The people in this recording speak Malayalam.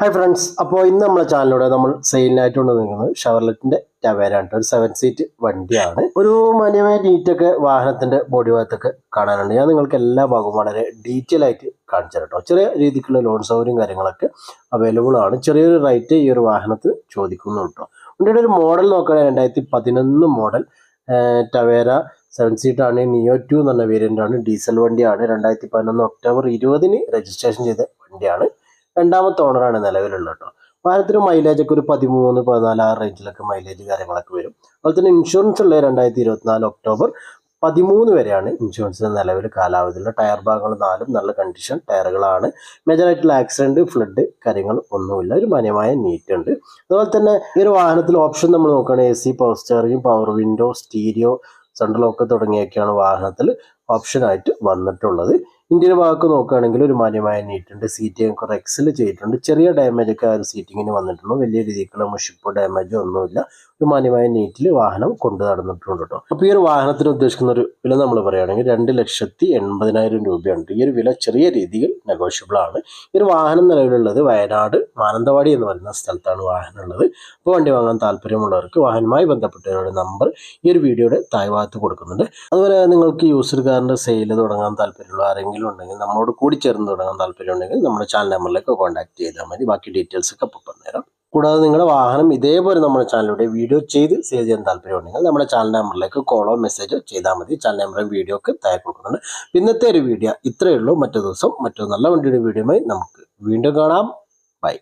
ഹായ് ഫ്രണ്ട്സ് അപ്പോൾ ഇന്ന് നമ്മുടെ ചാനലിലൂടെ നമ്മൾ സെയിലിനായിട്ട് കൊണ്ട് നിൽക്കുന്നത് ഷവർലെറ്റിന്റെ ടവേരാണ് ഒരു സെവൻ സീറ്റ് വണ്ടിയാണ്. ഒരു മാന്യമായ നീറ്റൊക്കെ വാഹനത്തിന്റെ ബോഡി ഭാഗത്തൊക്കെ കാണാനുണ്ട്. ഞാൻ നിങ്ങൾക്ക് എല്ലാ ഭാഗവും വളരെ ഡീറ്റെയിൽ ആയിട്ട് കാണിച്ചു കേട്ടോ ചെറിയ രീതിക്കുള്ള ലോൺ സൗകര്യം കാര്യങ്ങളൊക്കെ അവൈലബിൾ ആണ്. ചെറിയൊരു റേറ്റ് ഈ ഒരു വാഹനത്തിന് ചോദിക്കുന്നു കേട്ടോ വണ്ടിയുടെ ഒരു മോഡൽ നോക്കുകയാണെങ്കിൽ രണ്ടായിരത്തി പതിനൊന്ന് മോഡൽ ടവേര സെവൻ സീറ്റ് ആണ്. നിയോ ടു എന്ന് പറഞ്ഞ ആണ്. ഡീസൽ വണ്ടിയാണ്. രണ്ടായിരത്തി പതിനൊന്ന് ഒക്ടോബർ ഇരുപതിന് രജിസ്ട്രേഷൻ ചെയ്ത വണ്ടിയാണ്. രണ്ടാമത്തെ ഓണറാണ് നിലവിലുള്ളത് കേട്ടോ. വാഹനത്തിന് മൈലേജ് ഒക്കെ ഒരു പതിമൂന്ന് പതിനാല് ആ റേഞ്ചിലൊക്കെ മൈലേജ് കാര്യങ്ങളൊക്കെ വരും. അതുപോലെ തന്നെ ഇൻഷുറൻസ് ഉള്ളത് രണ്ടായിരത്തി ഇരുപത്തിനാല് ഒക്ടോബർ പതിമൂന്ന് വരെയാണ് ഇൻഷുറൻസിന് നിലവിൽ കാലാവധിയുള്ള ടയർ ഭാഗങ്ങൾ നാലും നല്ല കണ്ടീഷൻ ടയറുകളാണ് മേജറായിട്ടുള്ള ആക്സിഡന്റ് ഫ്ലഡ് കാര്യങ്ങൾ ഒന്നുമില്ല. ഒരു മാന്യമായ നീറ്റ് ഉണ്ട്. അതുപോലെ തന്നെ ഈ ഒരു വാഹനത്തിൽ ഓപ്ഷൻ നമ്മൾ നോക്കുകയാണെങ്കിൽ A C power steering power window stereo central lock തുടങ്ങിയൊക്കെയാണ് വാഹനത്തിൽ ഓപ്ഷനായിട്ട് വന്നിട്ടുള്ളത്. ഇന്ത്യയുടെ ഭാഗത്ത് നോക്കുകയാണെങ്കിൽ ഒരു മാന്യമായ നീട്ടുണ്ട് സീറ്റിംഗ് ഒക്കെ എക്സൽ ചെയ്തിട്ടുണ്ട്. ചെറിയ ഡാമേജ് ഒക്കെ ആ ഒരു സീറ്റിങ്ങിന് വന്നിട്ടുള്ളൂ വലിയ രീതിക്കുള്ള മുഷിപ്പോ ഡാമേജോ ഒന്നുമില്ല. ഒരു മാന്യമായ നീറ്റിൽ വാഹനം കൊണ്ടു നടന്നിട്ടുണ്ട് കേട്ടോ. അപ്പോൾ ഈ ഒരു വാഹനത്തിന് ഉദ്ദേശിക്കുന്ന ഒരു വില നമ്മൾ പറയുകയാണെങ്കിൽ രണ്ട് ലക്ഷത്തി എൺപതിനായിരം രൂപയുണ്ട്. ഈ ഒരു വില ചെറിയ രീതിയിൽ നെഗോഷ്യബിൾ ആണ്. ഈ ഒരു വാഹനം നിലവിലുള്ളത് വയനാട് മാനന്തവാടി എന്ന് പറയുന്ന സ്ഥലത്താണ് വാഹനം ഉള്ളത്. അപ്പോൾ വണ്ടി വാങ്ങാൻ താല്പര്യമുള്ളവർക്ക് വാഹനമായി ബന്ധപ്പെട്ടവരുടെ നമ്പർ ഈ ഒരു വീഡിയോയുടെ താഴ്ഭാഗത്ത് കൊടുക്കുന്നുണ്ട്. അതുപോലെ നിങ്ങൾക്ക് യൂസർ കാറിന്റെ സെയിൽ തുടങ്ങാൻ താല്പര്യമുള്ള ആരെങ്കിലും ഉണ്ടെങ്കിൽ നമ്മളോട് കൂടി ചേർന്ന് തുടങ്ങാൻ താല്പര്യം ഉണ്ടെങ്കിൽ നമ്മുടെ ചാനൽ നമ്പറിലേക്ക് കോൺടാക്ട് ചെയ്താൽ മതി. ബാക്കി ഡീറ്റെയിൽസ് ഒക്കെ അപ്പം പറഞ്ഞുതരാം കൂടാതെ നിങ്ങളുടെ വാഹനം ഇതേപോലെ നമ്മുടെ ചാനലിലൂടെ വീഡിയോ ചെയ്ത് സേവ് ചെയ്യാൻ താല്പര്യമുണ്ടെങ്കിൽ നമ്മുടെ ചാനൽ നമ്പറിലേക്ക് കോളോ മെസ്സേജോ ചെയ്താൽ മതി. ചാനൽ നമ്പറും വീഡിയോ ഒക്കെ താഴെ കൊടുക്കുന്നുണ്ട്. ഇന്നത്തെ ഒരു വീഡിയോ ഇത്രയേ ഉള്ളൂ. മറ്റു ദിവസം മറ്റൊരു നല്ല വണ്ടിയുടെ വീഡിയോയുമായി നമുക്ക് വീണ്ടും കാണാം. ബൈ